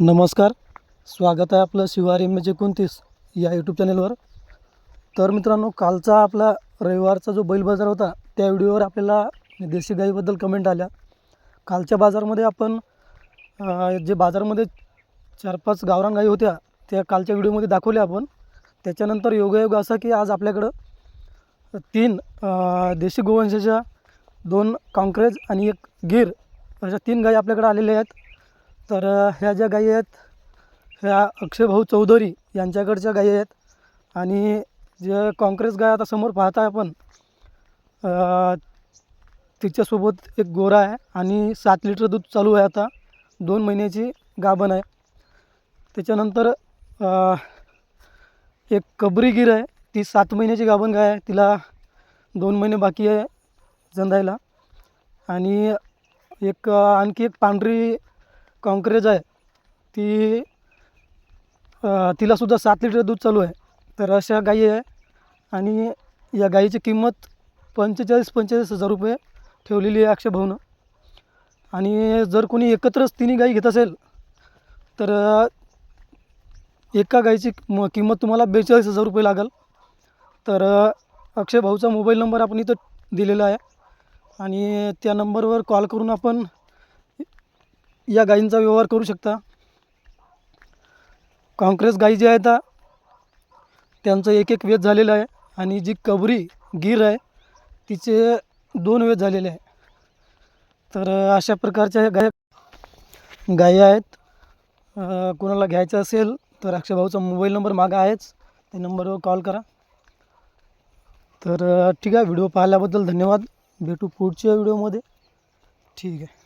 नमस्कार. स्वागत आहे आपलं शिवारी म्हणजे एम एच एकोणतीस या यूट्यूब चॅनलवर तर मित्रांनो कालचा आपला रविवारचा जो बैल बाजार होता त्या व्हिडिओवर आपल्याला देशी गाईबद्दल कमेंट आल्या. कालच्या बाजारमध्ये आपण जे बाजारमध्ये चार पाच गावरान गाई होत्या त्या कालच्या व्हिडिओमध्ये दाखवल्या आपण. त्याच्यानंतर योगायोग असा की आज आपल्याकडं तीन देशी गोवंशाच्या दोन काँक्रेज आणि एक गिर अशा तीन गाई आपल्याकडे आलेल्या आहेत. तर ह्या ज्या गायी आहेत ह्या अक्षयभाऊ चौधरी यांच्याकडच्या गायी आहेत आणि जे काँग्रेस गाय आता समोर पाहताय आपण तिच्यासोबत एक गोरा आहे आणि सात लिटर दूध चालू आहे आता. दोन महिन्याची गाभण आहे. त्याच्यानंतर एक कबरी गिर आहे. ती सात महिन्याची गाभण गाय आहे. तिला दोन महिने बाकी आहे जंदायला. आणि एक आणखी एक पांढरी काँक्रेज आहे ती तिलासुद्धा सात लिटर दूध चालू आहे. तर अशा गायी आहे आणि या गाईची किंमत पंचेचाळीस पंचेचाळीस हजार रुपये ठेवलेली आहे अक्षय भाऊनं. आणि जर कोणी एकत्रच तिन्ही गाई घेत असेल तर एका गाईची म किंमत तुम्हाला बेचाळीस हजार रुपये लागेल. तर अक्षय भाऊचा मोबाईल नंबर आपण इथं दिलेला आहे आणि त्या नंबरवर कॉल करून आपण या गायींचा व्यवहार करू शकता. काँक्रेस गाई जी आहेत त्यांचं एक एक वेध झालेलं आहे आणि जी कबरी गिर आहे तिचे दोन वेध झालेले आहे. तर अशा प्रकारच्या ह्या गाय गायी आहेत. कोणाला घ्यायचं असेल तर अक्षयभाऊचा मोबाईल नंबर मागा आहेच. त्या नंबरवर कॉल करा. तर ठीक आहे व्हिडिओ पाहिल्याबद्दल धन्यवाद. भेटू पुढच्या व्हिडिओमध्ये. ठीक आहे.